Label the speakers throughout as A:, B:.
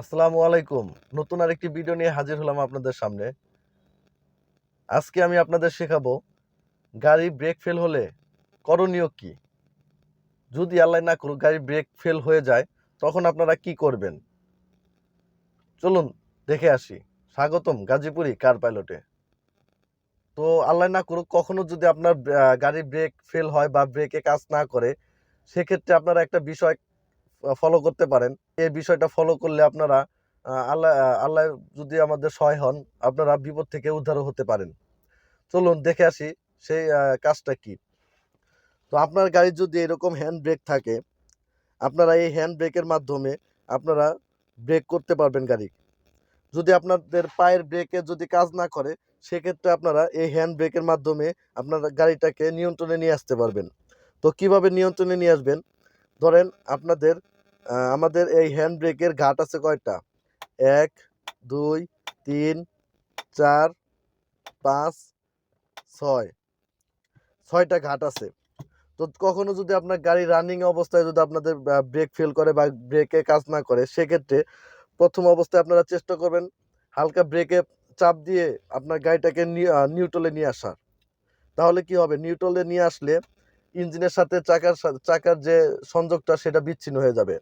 A: আসসালামু আলাইকুম। নতুন আরেকটি ভিডিও নিয়ে হাজির হলাম আপনাদের সামনে। আজকে আমি আপনাদের শেখাবো, গাড়ি ব্রেক ফেল হলে করণীয় কি? যদি আল্লাহ না করুক, গাড়ি ব্রেক ফেল হয়ে যায়, তখন আপনারা কি করবেন? চলুন দেখে আসি। স্বাগতম গাজীপুরি কার পাইলটে তো আল্লাহ না করুক, কখনো যদি আপনার গাড়ি ব্রেক ফেল হয় বা ব্রেকে কাজ না করে, সেক্ষেত্রে আপনারা একটা বিষয় ফলো করতে পারেন। এই বিষয়টা ফলো করলে আপনারা আল্লাহ আল্লাহ যদি আমাদের সহায় হন, আপনারা বিপদ থেকে উদ্ধার হতে পারেন। চলুন দেখে আসি সেই কাজটা কি। তো আপনার গাড়ির যদি এরকম হ্যান্ড ব্রেক থাকে, আপনারা এই হ্যান্ড ব্রেকের মাধ্যমে আপনারা ব্রেক করতে পারবেন গাড়ি। যদি আপনাদের পায়ের ব্রেকে যদি কাজ না করে, সেক্ষেত্রে আপনারা এই হ্যান্ড ব্রেকের মাধ্যমে আপনার গাড়িটাকে নিয়ন্ত্রণে নিয়ে আসতে পারবেন। তো কীভাবে নিয়ন্ত্রণে নিয়ে আসবেন? ধরেন আপনাদের আমাদের এই হ্যান্ড ব্রেকের ঘাট আছে কয়টা? এক, দুই, তিন, চার, পাঁচ, ছয়। ছয়টা ঘাট আছে। তো কখনো যদি আপনার গাড়ি রানিং অবস্থায় যদি আপনাদের ব্রেক ফেল করে বা ব্রেকে কাজ না করে, সেক্ষেত্রে প্রথম অবস্থায় আপনারা চেষ্টা করবেন হালকা ব্রেকে চাপ দিয়ে আপনার গাড়িটাকে নিউট্রলে নিয়ে আসার। তাহলে কি হবে? নিউট্রলে নিয়ে আসলে ইঞ্জিনের সাথে চাকার চাকার যে সংযোগটা সেটা বিচ্ছিন্ন হয়ে যাবে।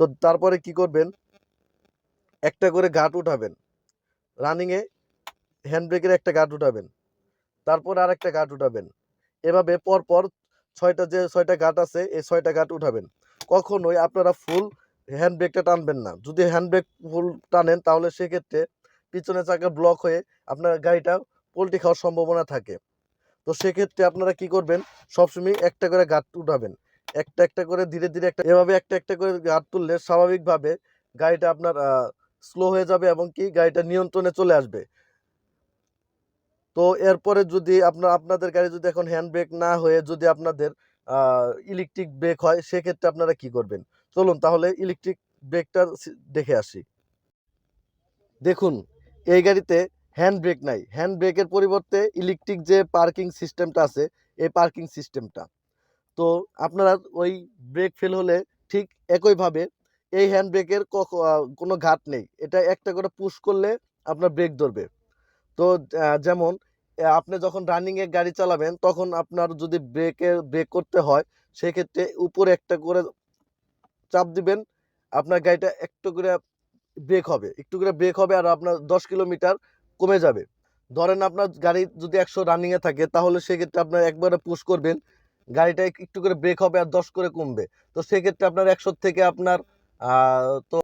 A: তো তারপরে কি করবেন? একটা করে ঘাট উঠাবেন। রানিংয়ে হ্যান্ড ব্রেকের একটা ঘাট উঠাবেন। তারপর আর একটা ঘাট উঠাবেন। এভাবে পরপর ছয়টা যে, ছয়টা ঘাট আছে, এই ছয়টা ঘাট উঠাবেন। কখনোই আপনারা ফুল হ্যান্ড ব্রেকটা টানবেন না। যদি হ্যান্ড ব্রেক ফুল টানেন, তাহলে সেক্ষেত্রে পিছনে চাকা ব্লক হয়ে আপনার গাড়িটা পোল্টি খাওয়ার সম্ভাবনা থাকে। তো সেক্ষেত্রে আপনারা কি করবেন? সবসময় একটা করে ঘাট উঠাবেন। একটা একটা করে ধীরে ধীরে একটা, এভাবে একটা একটা করে ঘাট তুললে স্বাভাবিকভাবে গাড়িটা আপনার স্লো হয়ে যাবে এবং কি গাড়িটা নিয়ন্ত্রণে চলে আসবে। তো এরপরে যদি আপনার, আপনাদের গাড়ি যদি এখন হ্যান্ড ব্রেক না হয়ে যদি আপনাদের ইলেকট্রিক ব্রেক হয়, সেক্ষেত্রে আপনারা কি করবেন? চলুন তাহলে ইলেকট্রিক ব্রেকটা দেখে আসি। দেখুন, এই গাড়িতে হ্যান্ড ব্রেক নাই। হ্যান্ড ব্রেকের পরিবর্তে ইলেকট্রিক যে পার্কিং সিস্টেমটা আছে, এই পার্কিং সিস্টেমটা তো আপনারা ওই ব্রেক ফেল হলে ঠিক একইভাবে এই হ্যান্ড ব্রেকের কোনো ঘাট নেই। এটা একটা করে পুশ করলে আপনার ব্রেক ধরবে। তো যেমন আপনি যখন রানিংয়ে গাড়ি চালাবেন, তখন আপনার যদি ব্রেকে ব্রেক করতে হয়, সেক্ষেত্রে উপরে একটা করে চাপ দিবেন, আপনার গাড়িটা একটু করে ব্রেক হবে। একটু করে ব্রেক হবে আর আপনার দশ কিলোমিটার কমে যাবে। ধরেন আপনার গাড়ি যদি একশো রানিংয়ে থাকে, তাহলে সেক্ষেত্রে আপনার একবারে পুশ করবেন, গাড়িটা একটু করে ব্রেক হবে আর দশ করে কমবে। তো সেক্ষেত্রে আপনার একশোর থেকে আপনার তো